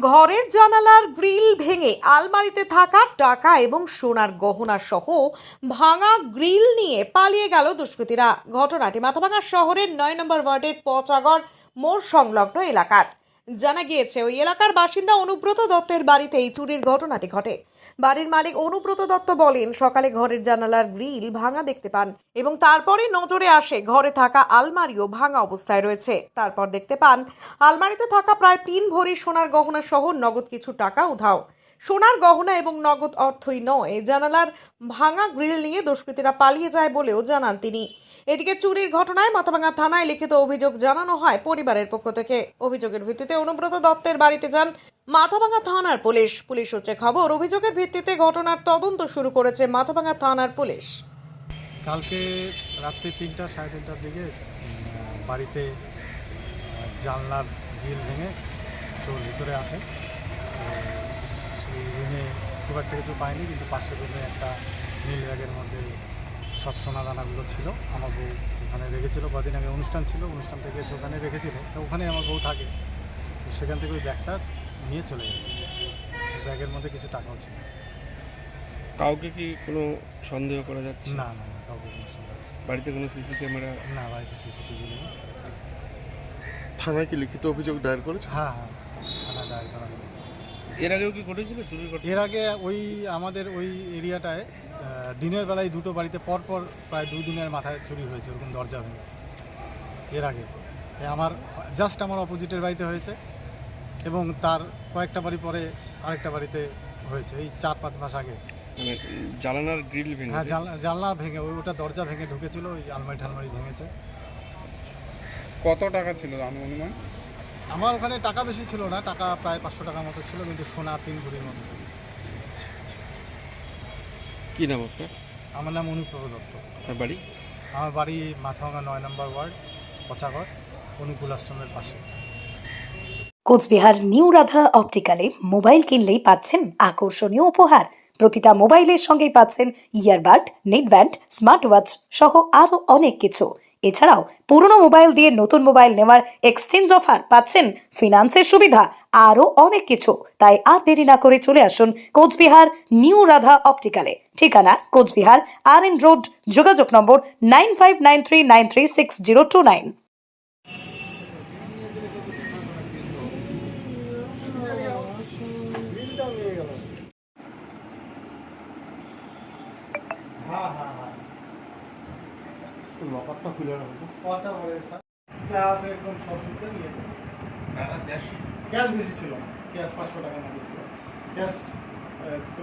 ঘরের জানালার গ্রিল ভেঙে আলমারিতে থাকা টাকা এবং সোনার গহনা সহ ভাঙা গ্রিল নিয়ে পালিয়ে গেল দুষ্কৃতীরা। ঘটনাটি মাথাভাঙা শহরের নয় নম্বর ওয়ার্ডের পচাগড় মোড় সংলগ্ন এলাকার। জানা গিয়েছে, ওই এলাকার বাসিন্দা অনুব্রত দত্তের বাড়িতে এই চুরির ঘটনাটি ঘটে। বাড়ির মালিক অনুব্রত দত্ত বলেন, সকালে ঘরের জানালার গ্রিল ভাঙা দেখতে পান এবং তারপরে নজরে আসে ঘরে থাকা আলমারিও ভাঙা অবস্থায় রয়েছে। তারপর দেখতে পান, আলমারিতে থাকা প্রায় তিন ভরি সোনার গহনা সহ নগদ কিছু টাকা উধাও। সোনার গহনা এবং নগদ অর্থই নয়, জানালার ভাঙা গ্রিল নিয়ে দুষ্কৃতীরা পালিয়ে যায় বলেও জানান তিনি। এদিকে চুরির ঘটনায় মাথাভাঙা থানায় লিখিত অভিযোগ জানানো হয় পরিবারের পক্ষ থেকে। অভিযোগের ভিত্তিতে অনুব্রত দত্তের বাড়িতে যান মাথাভাঙা থানার পুলিশ। পুলিশ সূত্রে খবর, অভিযোগের ভিত্তিতে ঘটনার তদন্ত শুরু করেছে মাথাভাঙা থানার পুলিশ। কালকে রাত্রি তিনটা, সাড়ে তিনটার দিকে বাড়িতে জানলার গ্রিল ভেঙে চোর ভিতরে আসে। রুমে খুব একটা কিছু পাইনি কিন্তু পাশের রুমে একটা নীল ব্যাগের মধ্যে সব সোনা দানাগুলো ছিল আমার বউ ওখানে রেখেছিল কদিন আগে অনুষ্ঠান ছিল অনুষ্ঠান থেকে এসে ওখানে রেখেছিল। তো ওখানে আমার বউ থাকে তো সেখান থেকে ওই ব্যাগটা নিয়ে চলে গেল। ব্যাগের মধ্যে কিছু টাকাও ছিল। কাউকে কি কোনো সন্দেহ করা যাচ্ছে? না না না কাউকে কোনো সন্দেহ বাড়িতে কোনো সিসি ক্যামেরা? না বাড়িতে সিসিটিভি নেই। থানায় কি লিখিত অভিযোগ দায়ের করেছে? হ্যাঁ হ্যাঁ থানা দায়ের করা। এর আগেও কি ঘটেছিল? চুরির ঘটনা? এর আগে ওই আমাদের ওই এরিয়াটায় দিনের বেলায় দুটো বাড়িতে পর পর প্রায় দুই দিনের মাথায় চুরি হয়েছে ওরকম দরজা ভেঙে। এর আগে। আমার জাস্ট আমার অপোজিটের বাড়িতে হয়েছে এবং তার কয়েকটা বাড়ি পরে আরেকটা বাড়িতে হয়েছে এই চার পাঁচ মাস আগে। মানে জানালার গ্রিল ভেঙে হ্যাঁ জানলা- জানলা ভেঙে ওই ওটা দরজা ভেঙে ঢুকেছিল ওই আলমারি ঠালমারি ভেঙেছে। কত টাকা ছিল অনুমান? আমার ওখানে টাকা বেশি ছিল না টাকা প্রায় পাঁচশো টাকার মতো ছিল কিন্তু সোনা তিন ভরির মতো ছিল। কি নাম আপনার? আমার নাম অনুপ্রভ দত্ত। আপনার বাড়ি? আমার বাড়ি মাথাভাঙা নয় নম্বর ওয়ার্ড পচাগড় অনুকূল আশ্রমের পাশে। কোচবিহার নিউ রাধা অপটিক্যালে মোবাইল কিনলেই পাচ্ছেন আকর্ষণীয় উপহার। প্রতিটা মোবাইলের সঙ্গেই পাচ্ছেন ইয়ারবাড নেটব্যান্ড স্মার্ট ওয়াচ সহ আরও অনেক কিছু। এছাড়াও পুরনো মোবাইল দিয়ে নতুন মোবাইল নেওয়ার এক্সচেঞ্জ অফার পাচ্ছেন ফিনান্সের সুবিধা, আরও অনেক কিছু। তাই আর দেরি না করে চলে আসুন কোচবিহার নিউ রাধা অপটিক্যালে। ঠিকানা কোচবিহার আর এন রোড, যোগাযোগ নম্বর nine five nine three nine three six zero two nine লকারটা খুলে রাখব। পচাগড়ে স্যার। ক্যাশ একদম সব সুদ্ধ নিয়েছে ক্যাশ ক্যাশ বেশি ছিল না। ক্যাশ পাঁচশো টাকা মতো ছিল। ক্যাশ তো